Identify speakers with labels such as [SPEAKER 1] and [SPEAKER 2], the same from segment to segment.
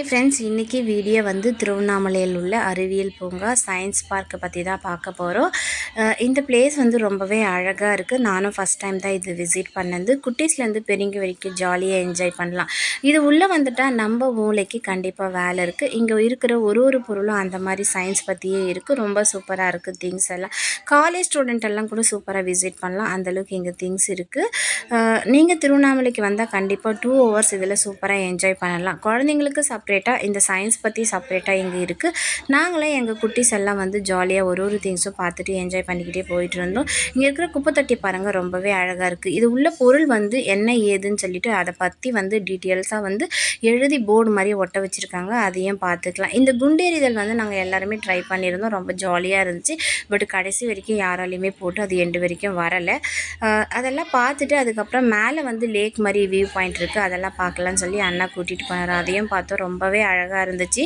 [SPEAKER 1] Hi friends இன்றைக்கி video வந்து திருவண்ணாமலையில் உள்ள அறிவியல் பூங்கா சயின்ஸ் பார்க்கை பற்றி தான் பார்க்க போகிறோம் இந்த பிளேஸ் வந்து ரொம்பவே அழகாக இருக்குது நானும் ஃபஸ்ட் டைம் தான் இது விசிட் பண்ணது. குட்டீஸ்லேருந்து பெரியங்க வரைக்கும் ஜாலியாக என்ஜாய் பண்ணலாம். இது உள்ளே வந்துட்டால் நம்ம மூளைக்கு கண்டிப்பாக வேலை இருக்குது இங்கே இருக்கிற ஒரு ஒரு பொருளும் அந்த மாதிரி சயின்ஸ் பற்றியே இருக்குது ரொம்ப சூப்பராக இருக்குது திங்ஸ் எல்லாம். காலேஜ் ஸ்டூடெண்ட் எல்லாம் கூட சூப்பராக விசிட் பண்ணலாம். அந்தளவுக்கு இங்கே திங்ஸ் இருக்குது நீங்கள் திருவண்ணாமலைக்கு வந்தால் கண்டிப்பாக டூ ஹவர்ஸ் இதில் சூப்பராக என்ஜாய் பண்ணலாம். குழந்தைங்களுக்கு செப்பரேட்டாக இந்த சயின்ஸ் பற்றி செப்பரேட்டாக இங்கே இருக்குது நாங்களே எங்கள் குட்டிஸ் எல்லாம் வந்து ஜாலியாக ஒரு ஒரு திங்ஸும் பார்த்துட்டு என்ஜாய் பண்ணிக்கிட்டே போயிட்டு இருந்தோம். இங்கே இருக்கிற குப்பை தட்டி பாருங்கள் ரொம்பவே அழகாக இருக்குது இது உள்ள பொருள் வந்து என்ன ஏதுன்னு சொல்லிட்டு அதை பற்றி வந்து டீட்டெயில்ஸாக வந்து எழுதி போர்டு மாதிரி ஒட்ட வச்சுருக்காங்க. அதையும் பார்த்துக்கலாம். இந்த குண்டேறிதல் வந்து நாங்கள் எல்லாருமே ட்ரை பண்ணியிருந்தோம். ரொம்ப ஜாலியாக இருந்துச்சு. பட் கடைசி வரைக்கும் யாராலையுமே போட்டு அது எண்டு வரைக்கும் வரலை. அதெல்லாம் பார்த்துட்டு அதுக்கப்புறம் மேலே வந்து லேக் மாதிரி வியூ பாயிண்ட் இருக்குது அதெல்லாம் பார்க்கலான்னு சொல்லி அண்ணா கூட்டிகிட்டு போனார். அதையும் பார்த்தோம். ரொம்ப ரொம்பவே அழகாக இருந்துச்சு.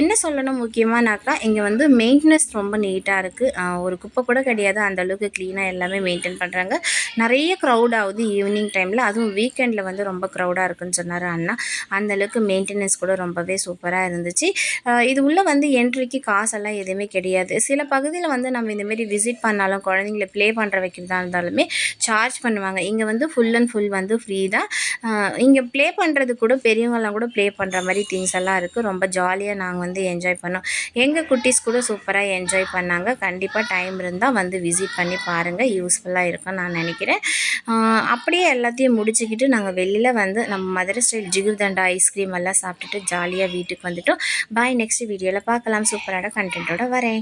[SPEAKER 1] என்ன சொல்லணும் முக்கியமானாக்கா இங்கே வந்து மெயின்டெனன்ஸ் ரொம்ப நீட்டாக இருக்குது ஒரு குப்பை கூட கிடையாது. அந்தளவுக்கு க்ளீனாக எல்லாமே மெயின்டைன் பண்ணுறாங்க நிறைய க்ரௌட் ஆகுது ஈவினிங் டைமில் அதுவும் வீக்கெண்டில் வந்து ரொம்ப க்ரௌடாக இருக்குன்னு சொன்னார் அண்ணா. அந்தளவுக்கு மெயின்டெனன்ஸ் கூட ரொம்பவே சூப்பராக இருந்துச்சு. இது உள்ளே வந்து என்ட்ரிக்கு காசெல்லாம் எதுவுமே கிடையாது. சில பகுதியில் வந்து நம்ம இந்தமாரி விசிட் பண்ணாலும் குழந்தைங்கள ப்ளே பண்ணுற வைக்கிறதா இருந்தாலுமே சார்ஜ் பண்ணுவாங்க. இங்கே வந்து ஃபுல் அண்ட் ஃபுல் வந்து ஃப்ரீ தான். இங்கே ப்ளே பண்ணுறது கூட பெரியவங்கெல்லாம் கூட ப்ளே பண்ணுற மாதிரி திங்ஸ் எல்லாம் இருக்குது ரொம்ப ஜாலியாக நாங்கள் வந்து என்ஜாய் பண்ணோம். எங்கள் குட்டீஸ் கூட சூப்பராக என்ஜாய் பண்ணாங்க. கண்டிப்பாக டைம் இருந்தால் வந்து விசிட் பண்ணி பாருங்கள் யூஸ்ஃபுல்லாக இருக்கும் நான் நினைக்கிறேன். அப்படியே எல்லாத்தையும் முடிச்சுக்கிட்டு நாங்கள் வெளியில் வந்து நம்ம மதுரை ஸ்டைல் ஜிகிர்தண்டா ஐஸ்கிரீம் எல்லாம் சாப்பிட்டுட்டு ஜாலியாக வீட்டுக்கு வந்துட்டோம். பாய் நெக்ஸ்ட் வீடியோவில் பார்க்கலாம். சூப்பரான கண்டென்ட்டோட வரேன்.